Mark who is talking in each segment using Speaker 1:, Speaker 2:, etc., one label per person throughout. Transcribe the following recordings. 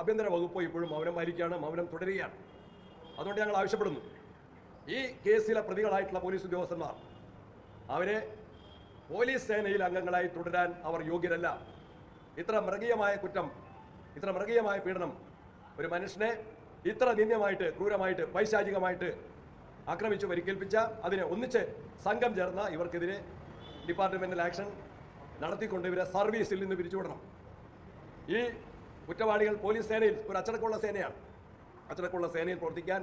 Speaker 1: ആഭ്യന്തര വകുപ്പ് ഇപ്പോഴും മൗനം പാലിക്കുകയാണ് മൗനം തുടരുകയാണ്. അതുകൊണ്ട് ഞങ്ങൾ ആവശ്യപ്പെടുന്നു. ഈ കേസിലെ പ്രതികളായിട്ടുള്ള പോലീസ് ഉദ്യോഗസ്ഥന്മാർ അവരെ പോലീസ് സേനയിൽ അംഗങ്ങളായി തുടരാൻ അവർ യോഗ്യരല്ല. ഇത്ര മൃഗീയമായ കുറ്റം ഇത്ര മൃഗീയമായ പീഡനം ഒരു മനുഷ്യനെ ഇത്ര നിന്ദ്യമായിട്ട് ക്രൂരമായിട്ട് പൈശാചികമായിട്ട് ആക്രമിച്ചു പരിക്കേൽപ്പിച്ച അതിനെ ഒന്നിച്ച് സംഘം ചേർന്ന ഇവർക്കെതിരെ ഡിപ്പാർട്ട്മെന്റൽ ആക്ഷൻ നടത്തിക്കൊണ്ട് ഇവരെ സർവീസിൽ നിന്ന് പിരിച്ചുവിടണം. ഈ കുറ്റവാളികൾ പോലീസ് സേനയിൽ ഒരു അച്ചടക്കമുള്ള സേനയാണ്. അച്ചടക്കമുള്ള സേനയിൽ പ്രവർത്തിക്കാൻ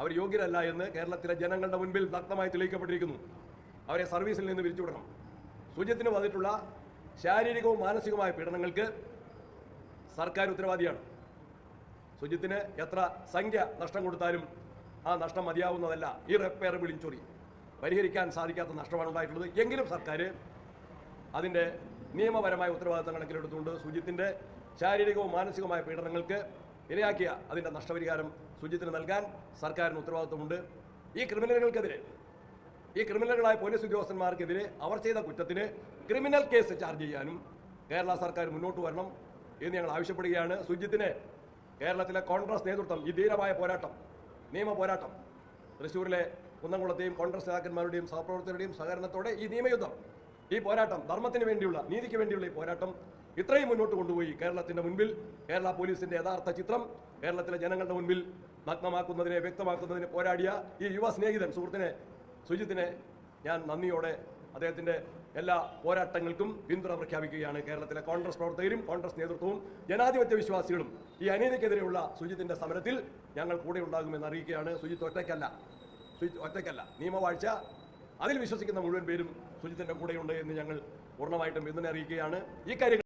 Speaker 1: അവർ യോഗ്യരല്ല എന്ന് കേരളത്തിലെ ജനങ്ങളുടെ മുൻപിൽ നഗ്നമായി തെളിയിക്കപ്പെട്ടിരിക്കുന്നു. അവരെ സർവീസിൽ നിന്ന് പിരിച്ചുവിടണം. സുജിത്തിന് വന്നിട്ടുള്ള ശാരീരികവും മാനസികവുമായ പീഡനങ്ങൾക്ക് സർക്കാർ ഉത്തരവാദിയാണ്. സുജിത്തിന് എത്ര സംഖ്യ നഷ്ടം കൊടുത്താലും ആ നഷ്ടം മതിയാവുന്നതല്ല. ഈ റിപ്പയറബിൾ ഇൻഷുറി പരിഹരിക്കാൻ സാധിക്കാത്ത നഷ്ടമാണ് ഉണ്ടായിട്ടുള്ളത്. എങ്കിലും സർക്കാർ അതിന്റെ നിയമപരമായ ഉത്തരവാദിത്തം കണക്കിലെടുത്തുകൊണ്ട് സുജിത്തിന്റെ ശാരീരികവും മാനസികവുമായ പീഡനങ്ങൾക്ക് ഇരയാക്കിയ അതിന്റെ നഷ്ടപരിഹാരം സുജിത്തിന് നൽകാൻ സർക്കാരിന് ഉത്തരവാദിത്വമുണ്ട്. ഈ ക്രിമിനലുകൾക്കെതിരെ ഈ ക്രിമിനലുകളായ പോലീസ് ഉദ്യോഗസ്ഥന്മാർക്കെതിരെ അവർ ചെയ്ത കുറ്റത്തിന് ക്രിമിനൽ കേസ് ചാർജ് ചെയ്യാനും കേരള സർക്കാർ മുന്നോട്ട് വരണം എന്ന് ഞങ്ങൾ ആവശ്യപ്പെടുകയാണ്. സുജിത്തിനെ കേരളത്തിലെ കോൺഗ്രസ് നേതൃത്വം ഈ ധീരമായ പോരാട്ടം നിയമ പോരാട്ടം തൃശ്ശൂരിലെ കുന്നംകുളത്തെയും കോൺഗ്രസ് നേതാക്കന്മാരുടെയും സഹപ്രവർത്തകരുടെയും സഹകരണത്തോടെ ഈ നിയമയുദ്ധം ഈ പോരാട്ടം ധർമ്മത്തിന് വേണ്ടിയുള്ള നീതിക്ക് വേണ്ടിയുള്ള ഈ പോരാട്ടം ഇത്രയും മുന്നോട്ട് കൊണ്ടുപോയി. കേരളത്തിന്റെ മുൻപിൽ കേരള പോലീസിന്റെ യഥാർത്ഥ ചിത്രം കേരളത്തിലെ ജനങ്ങളുടെ മുൻപിൽ നഗ്നമാക്കുന്നതിനെ വ്യക്തമാക്കുന്നതിനെ പോരാടിയ ഈ യുവ സ്നേഹിതൻ സുഹൃത്തിനെ സുജിത്തിനെ ഞാൻ നന്ദിയോടെ അദ്ദേഹത്തിന്റെ എല്ലാ പോരാട്ടങ്ങൾക്കും പിന്തുണ പ്രഖ്യാപിക്കുകയാണ്. കേരളത്തിലെ കോൺഗ്രസ് പ്രവർത്തകരും കോൺഗ്രസ് നേതൃത്വവും ജനാധിപത്യ വിശ്വാസികളും ഈ അനീതിക്കെതിരെയുള്ള സുജിത്തിന്റെ സമരത്തിൽ ഞങ്ങൾ കൂടെ ഉണ്ടാകുമെന്ന് അറിയിക്കുകയാണ്. സുജിത്ത് ഒറ്റയ്ക്കല്ല. സുജിത്ത് ഒറ്റയ്ക്കല്ല. നിയമവാഴ്ച. അതിൽ വിശ്വസിക്കുന്ന മുഴുവൻ പേരും സുജിത്തിന്റെ കൂടെയുണ്ട് എന്ന് ഞങ്ങൾ പൂർണമായിട്ടും പിന്തുണ അറിയിക്കുകയാണ്. ഈ കാര്യങ്ങൾ